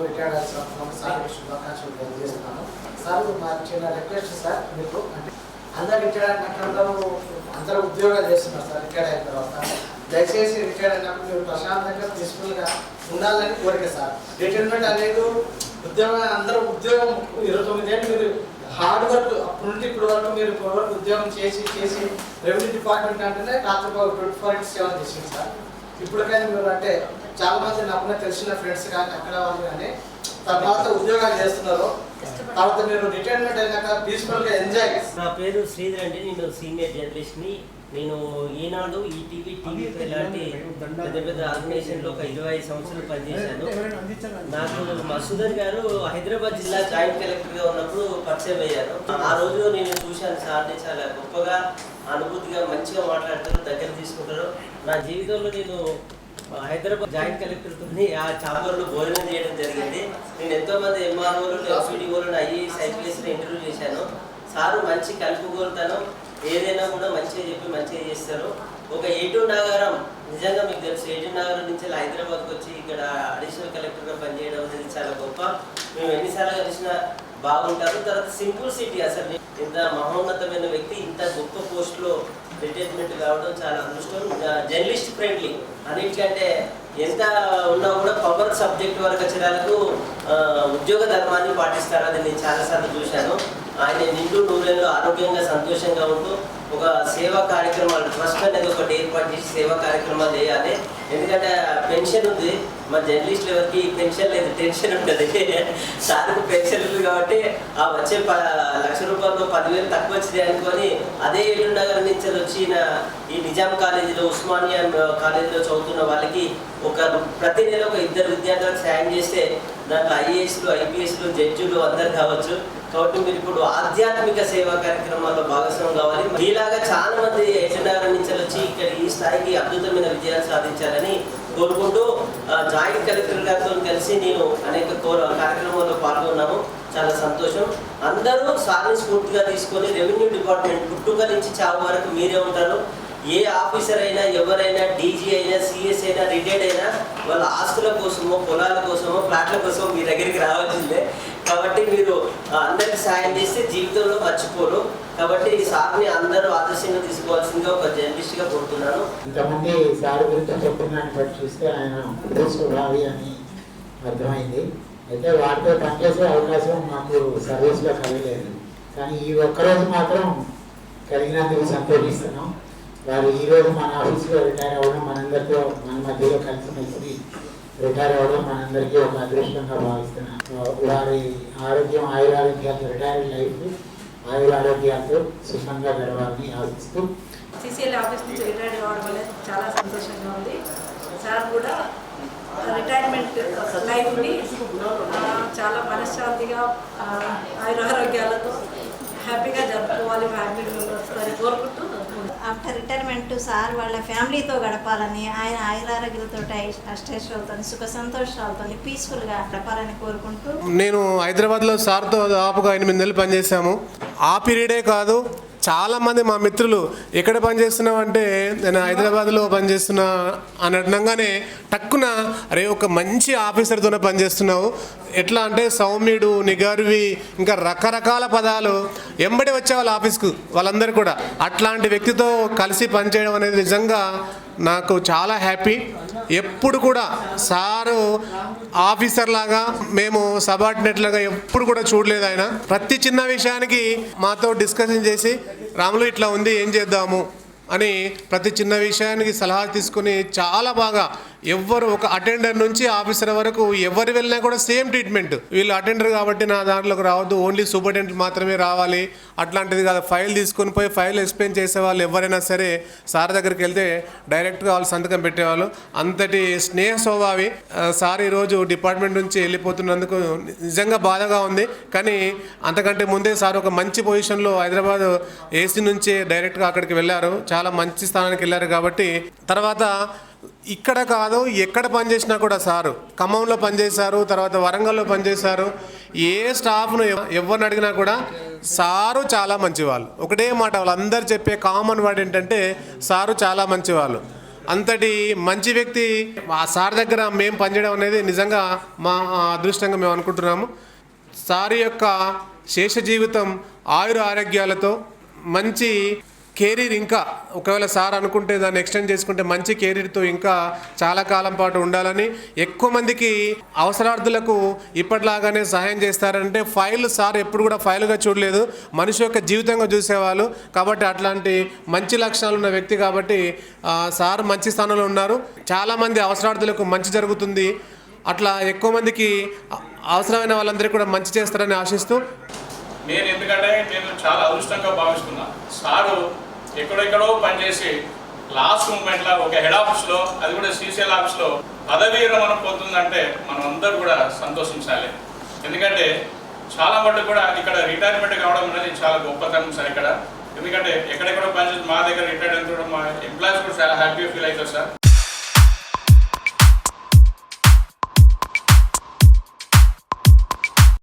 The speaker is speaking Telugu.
రిటైర్డ్ అయిన సార్ శుభాకాంక్షలు తెలియజేస్తున్నాను సార్ మా చిన్న రిక్వెస్ట్ సార్ మీకు అంటే అందరు రిటైర్డ్ అయినట్టు అందరూ ఉద్యోగాలు చేస్తున్నారు సార్ రిటైర్డ్ అయిన తర్వాత దయచేసి రిటైర్డ్ అయినప్పుడు మీరు ప్రశాంతంగా పీస్ఫుల్గా ఉండాలని కోరిక సార్ రిటైర్మెంట్ అనేది ఉద్యోగం అందరూ ఉద్యోగం ఇరవై తొమ్మిది ఏళ్ళు మీరు హార్డ్ వర్క్ అప్పటి నుండి ఇప్పటి వరకు మీరు ఇప్పటి వరకు ఉద్యోగం చేసి చేసి రెవెన్యూ డిపార్ట్మెంట్ అంటేనే రాత్రి ట్వంటీ ఫోర్ ఇంటూ సెవెన్ చేసింది సార్ ఇప్పటికైనా మీరు అంటే చాలా మంది నాకు తెలిసిన ఫ్రెండ్స్ కానీ అక్కడ వాళ్ళు కానీ తర్వాత ఉద్యోగాలు చేస్తున్నారు. తర్వాత మీరు రిటైర్మెంట్ అయినాక పీస్ఫుల్గా ఎంజాయ్ నా పేరు శ్రీధర్ అండి నేను సీనియర్ జర్నలిస్ట్ని. నేను ఈనాడు ఈటీవీ టీవీ ఇలాంటి పెద్ద పెద్ద ఆర్గనైజేషన్లో ఒక ఇరవై ఐదు సంవత్సరాలు పనిచేశాను. నాకు మసూదర్ గారు హైదరాబాద్ జిల్లా జాయింట్ కలెక్టర్గా ఉన్నప్పుడు పరిచయం అయ్యారు. ఆ రోజు నేను చూశాను సార్ని చాలా గొప్పగా అనుభూతిగా మంచిగా మాట్లాడతారు దగ్గర తీసుకుంటారు. నా జీవితంలో నేను హైదరాబాద్ జాయింట్ కలెక్టర్తో ఆ చాంబర్లో భోజనం చేయడం జరిగింది. నేను ఎంతో మంది ఎంఆర్ఓలు ఎస్పీడీఓలు ఐఏఎస్ ఐపీఎస్ ఇంటర్వ్యూ చేశాను. సారు మంచి కలుపుకోరుతాను ఏదైనా కూడా మంచిగా చెప్పి మంచిగా చేస్తారు. ఒక ఏటూ నగరం నిజంగా మీకు తెలుసు ఏటూ నగరం నుంచి హైదరాబాద్కి వచ్చి ఇక్కడ అడిషనల్ కలెక్టర్గా పనిచేయడం అనేది చాలా గొప్ప. మేము ఎన్నిసార్లు కలిసినా బాగుంటారు. తర్వాత సింపుల్ సిటీ అసలు. ఇంత మహోన్నతమైన వ్యక్తి ఇంత గొప్ప పోస్ట్లో రిటైర్మెంట్ కావడం చాలా అదృష్టం. జర్నలిస్ట్ ఫ్రెండ్లీ అన్నిటికంటే ఎంత ఉన్నా కూడా పవర్ సబ్జెక్ట్ వరకు వచ్చేదానికి ఉద్యోగ ధర్మాన్ని పాటిస్తారు అది నేను చాలాసార్లు చూశాను. ఆయన నిండు నూరేళ్ళు ఆరోగ్యంగా సంతోషంగా ఉంటూ ఒక సేవా కార్యక్రమాలు ట్రస్ట్ అనేది ఒకటి ఏర్పాటు చేసి సేవా కార్యక్రమాలు చేయాలి. ఎందుకంటే పెన్షన్ ఉంది. మా జర్నలిస్ట్ ఎవరికి పెన్షన్ లేదు టెన్షన్ ఉంటుంది సార్కు పెన్షన్ ఉంది కాబట్టి ఆ వచ్చే ప లక్ష రూపాయలు పదివేలు తక్కువ వచ్చింది అనుకొని అదే ఏడు నుంచి వచ్చిన ఈ నిజాం కాలేజీలో ఉస్మానియా కాలేజీలో చదువుతున్న వాళ్ళకి ఒక ప్రతి నెల ఒక ఇద్దరు విద్యార్థులకు సాయం చేస్తే దాంట్లో ఐఏఎస్లు ఐపీఎస్లు జడ్జిలు అందరు కావచ్చు. కాబట్టి మీరు ఇప్పుడు ఆధ్యాత్మిక సేవా కార్యక్రమాల్లో భాగస్వామ్యం కావాలి. మీలాగా చాలా మంది ఎజెండాల నుంచి వచ్చి ఇక్కడ ఈ స్థాయికి అద్భుతమైన విజయాలు సాధించాలని కోరుకుంటూ జాయింట్ కలెక్టర్ గారితో కలిసి నేను అనేక కోర కార్యక్రమాల్లో పాల్గొన్నాము చాలా సంతోషం. అందరూ సార్ని స్ఫూర్తిగా తీసుకొని రెవెన్యూ డిపార్ట్మెంట్ పుట్టుక నుంచి చావు వరకు మీరే ఉంటారు. ఏ ఆఫీసర్ అయినా ఎవరైనా డీజీ అయినా సిఎస్ అయినా రిటైర్డ్ అయినా వాళ్ళ ఆస్తుల కోసమో పొలాల కోసమో ఫ్లాట్ల కోసమో మీ దగ్గరికి రావాల్సిందే కాబట్టి మీరు అందరికి సాయం చేస్తే జీవితంలో మర్చిపోరు. కాబట్టి ఈ సార్ని అందరూ ఆదర్శంగా తీసుకోవాల్సిందిగా ఒక జర్నలిస్ట్గా కోరుతున్నాను. ఇంతమంది సార్ గురించి చెప్తున్నాను బట్టి చూస్తే ఆయన స్వభావి అని అర్థమైంది. అయితే వాటితో పనిచేసే అవకాశం మాకు సర్వీస్లో కలగలేదు. కానీ ఈ ఒక్కరోజు మాత్రం కలిగినందుకు సంతోషిస్తున్నాం. వారు ఈ రోజు మన ఆఫీస్లో రిటైర్ అవ్వడం మనందరితో మన మధ్యలో కలిసిమెలిసి రిటైర్ అవ్వడం మనందరికీ ఒక అదృష్టంగా భావిస్తున్నాం వారి ఆరోగ్యం ఆయురారోగ్యాలతో రిటైర్డ్ లైఫ్ ఆయురారోగ్యాలతో సుఖంగా గడవాలని ఆశిస్తూ సిసిఎల్ ఆఫీస్ నుంచి రిటైర్డ్ కావడం వల్ల చాలా సంతోషంగా ఉంది. సార్ కూడా రిటైర్మెంట్ లైఫ్ని చాలా మనశ్శాంతిగా ఆయుర ఆయురారోగ్యాలతో హ్యాపీగా జరుపుకోవాలి ఫ్యామిలీ మెంబర్స్ అని కోరుకుంటూ ఆఫ్టర్ రిటైర్మెంట్ సార్ వాళ్ళ ఫ్యామిలీతో గడపాలని ఆయన ఆయురారోగ్యాలతో అష్టేశ్వరులతో సుఖ సంతోషాలతో పీస్ఫుల్గా గడపాలని కోరుకుంటూ నేను హైదరాబాద్లో సార్తో దాపుగా ఎనిమిది నెలలు పనిచేశాము. ఆ పీరియడే కాదు చాలామంది మా మిత్రులు ఎక్కడ పనిచేస్తున్నావు అంటే నేను హైదరాబాద్లో పనిచేస్తున్నా అని అనగానే టక్కున అరే ఒక మంచి ఆఫీసర్తోనే పనిచేస్తున్నావు ఎట్లా అంటే సౌమ్యుడు నిగర్వి ఇంకా రకరకాల పదాలు ఎంబడి వచ్చే వాళ్ళ ఆఫీస్కు వాళ్ళందరూ కూడా. అట్లాంటి వ్యక్తితో కలిసి పనిచేయడం అనేది నిజంగా నాకు చాలా హ్యాపీ ఎప్పుడు కూడా సారు ఆఫీసర్ లాగా మేము సబార్డినేట్ లాగా ఎప్పుడు కూడా చూడలేదు ఆయన. ప్రతి చిన్న విషయానికి మాతో డిస్కషన్ చేసి రాములు ఇట్లా ఉంది ఏం చేద్దాము? అని ప్రతి చిన్న విషయానికి సలహా తీసుకుని చాలా బాగా ఎవరు ఒక అటెండర్ నుంచి ఆఫీసర్ వరకు ఎవరు వెళ్ళినా కూడా సేమ్ ట్రీట్మెంట్ వీళ్ళు అటెండర్ కాబట్టి నా దాంట్లోకి రావద్దు ఓన్లీ సూపరింటెండెంట్ మాత్రమే రావాలి. అట్లాంటిది కాదు ఫైల్ తీసుకొని పోయి ఫైల్ ఎక్స్ప్లెయిన్ చేసే వాళ్ళు ఎవరైనా సరే సార్ దగ్గరికి వెళ్తే డైరెక్ట్గా వాళ్ళు సంతకం పెట్టేవాళ్ళు. అంతటి స్నేహ స్వభావి సార్ ఈరోజు డిపార్ట్మెంట్ నుంచి వెళ్ళిపోతున్నందుకు నిజంగా బాధగా ఉంది. కానీ అంతకంటే ముందే సార్ ఒక మంచి పొజిషన్లో హైదరాబాద్ ఏసీ నుంచే డైరెక్ట్గా అక్కడికి వెళ్ళారు. చాలా మంచి స్థానానికి వెళ్ళారు కాబట్టి తర్వాత ఇక్కడ కాదు ఎక్కడ పనిచేసినా కూడా సారు. ఖమ్మంలో పనిచేశారు తర్వాత వరంగల్లో పనిచేశారు ఏ స్టాఫ్ను ఎవరిని అడిగినా కూడా సారు చాలా మంచివాళ్ళు. ఒకటే మాట వాళ్ళందరూ చెప్పే కామన్ వర్డ్ ఏంటంటే సారు చాలా మంచివాళ్ళు. అంతటి మంచి వ్యక్తి ఆ సార్ దగ్గర మేము పనిచేయడం అనేది నిజంగా మా అదృష్టంగా మేము అనుకుంటున్నాము. సార్ యొక్క శేష జీవితం ఆయుర ఆరోగ్యాలతో మంచి కెరీర్ ఇంకా ఒకవేళ సార్ అనుకుంటే దాన్ని ఎక్స్టెండ్ చేసుకుంటే మంచి కెరీర్తో ఇంకా చాలా కాలం పాటు ఉండాలని ఎక్కువ మందికి అవసరార్థులకు ఇప్పటిలాగానే సహాయం చేస్తారంటే ఫైల్ సార్ ఎప్పుడు కూడా ఫైల్గా చూడలేదు. మనిషి యొక్క జీవితంగా చూసేవాళ్ళు. కాబట్టి అట్లాంటి మంచి లక్షణాలు ఉన్న వ్యక్తి కాబట్టి సార్ మంచి స్థానంలో ఉన్నారు. చాలామంది అవసరార్థులకు మంచి జరుగుతుంది. అట్లా ఎక్కువ మందికి అవసరమైన వాళ్ళందరికీ కూడా మంచి చేస్తారని ఆశిస్తూ నేను ఎందుకంటే నేను చాలా అదృష్టంగా భావిస్తున్నా. సారు ఎక్కడెక్కడో పనిచేసి లాస్ట్ మూమెంట్లో ఒక హెడ్ ఆఫీస్లో అది కూడా సీసీఎల్ ఆఫీస్లో పదవీ విరమణ పోతుందంటే మనం అందరూ కూడా సంతోషించాలి. ఎందుకంటే చాలా మటుకు కూడా ఇక్కడ రిటైర్మెంట్ కావడం అనేది చాలా గొప్పతనం సార్ ఇక్కడ. ఎందుకంటే ఎక్కడెక్కడో పనిచేసి మా దగ్గర రిటైర్మెంట్ అయిన కూడా మా ఎంప్లాయీస్ కూడా చాలా హ్యాపీగా ఫీల్ అవుతారు సార్.